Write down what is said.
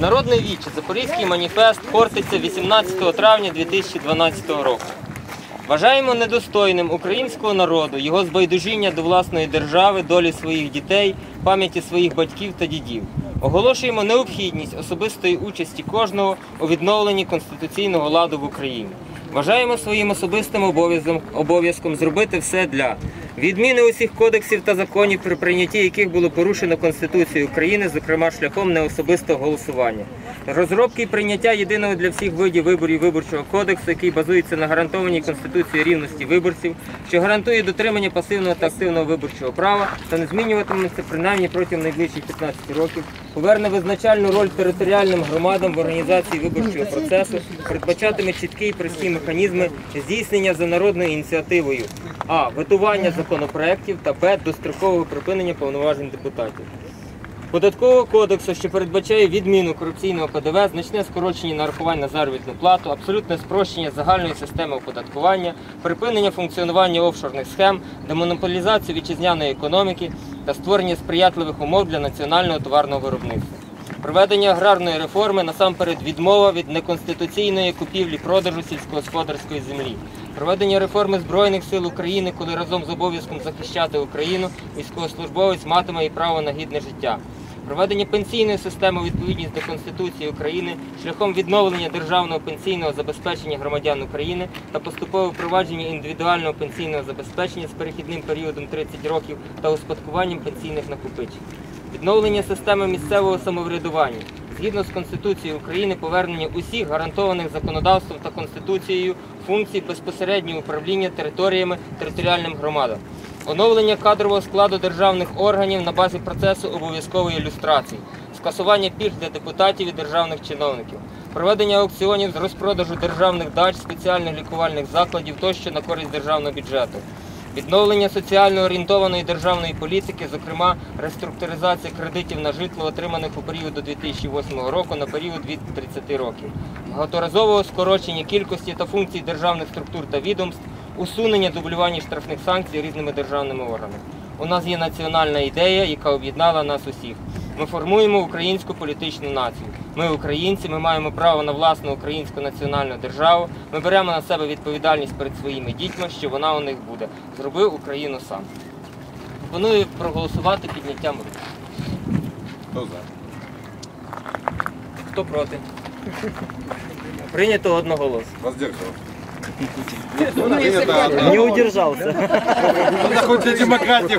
Народний віче, Запорізький маніфест портиться 18 травня 2012 року. Вважаємо недостойним українського народу його збайдужіння до власної держави, долі своїх дітей, пам'яті своїх батьків та дідів. Оголошуємо необхідність особистої участі кожного у відновленні конституційного ладу в Україні. Вважаємо своїм особистим обов'язком зробити все для відміни усіх кодексів та законів, при прийнятті яких було порушено Конституцію України, зокрема шляхом неособистого голосування. Розробки і прийняття єдиного для всіх видів виборів виборчого кодексу, який базується на гарантованій Конституцією рівності виборців, що гарантує дотримання пасивного та активного виборчого права та не змінюватиметься принаймні протягом найближчих 15 років, поверне визначальну роль територіальним громадам в організації виборчого процесу, передбачатиме чіткі і прості механізми здійснення за народною ініціативою а. Ветування законопроєктів та Б. Дострокового припинення повноважень депутатів. Податкового кодексу, що передбачає відміну корупційного ПДВ, значне скорочення нарахувань на заробітну плату, абсолютне спрощення загальної системи оподаткування, припинення функціонування офшорних схем, демонополізацію вітчизняної економіки та створення сприятливих умов для національного товарного виробництва. Проведення аграрної реформи насамперед відмова від неконституційної купівлі продажу сільськогосподарської землі. Проведення реформи Збройних сил України, коли разом з обов'язком захищати Україну військовослужбовець матиме і право на гідне життя. Проведення пенсійної системи у відповідність до Конституції України шляхом відновлення державного пенсійного забезпечення громадян України та поступове впровадження індивідуального пенсійного забезпечення з перехідним періодом 30 років та успадкуванням пенсійних накопичень. Відновлення системи місцевого самоврядування. Згідно з Конституцією України, повернення усіх гарантованих законодавством та Конституцією функцій безпосереднього управління територіями територіальним громадам. Оновлення кадрового складу державних органів на базі процесу обов'язкової ілюстрації, скасування пільг для депутатів і державних чиновників, проведення аукціонів з розпродажу державних дач, спеціальних лікувальних закладів тощо на користь державного бюджету. Відновлення соціально орієнтованої державної політики, зокрема реструктуризація кредитів на житло, отриманих у період до 2008 року на період від 30 років, багаторазового скорочення кількості та функцій державних структур та відомств, усунення дублювання штрафних санкцій різними державними органами. У нас є національна ідея, яка об'єднала нас усіх. Ми формуємо українську політичну націю. Ми українці, ми маємо право на власну українську національну державу. Ми беремо на себе відповідальність перед своїми дітьми, що вона у них буде. Зробив Україну сам. Пропоную проголосувати підняттям рук. Хто за? Хто проти? Прийнято одноголосно. Воздержав. Ні, Принято. Не удержался. Хоть для демократии,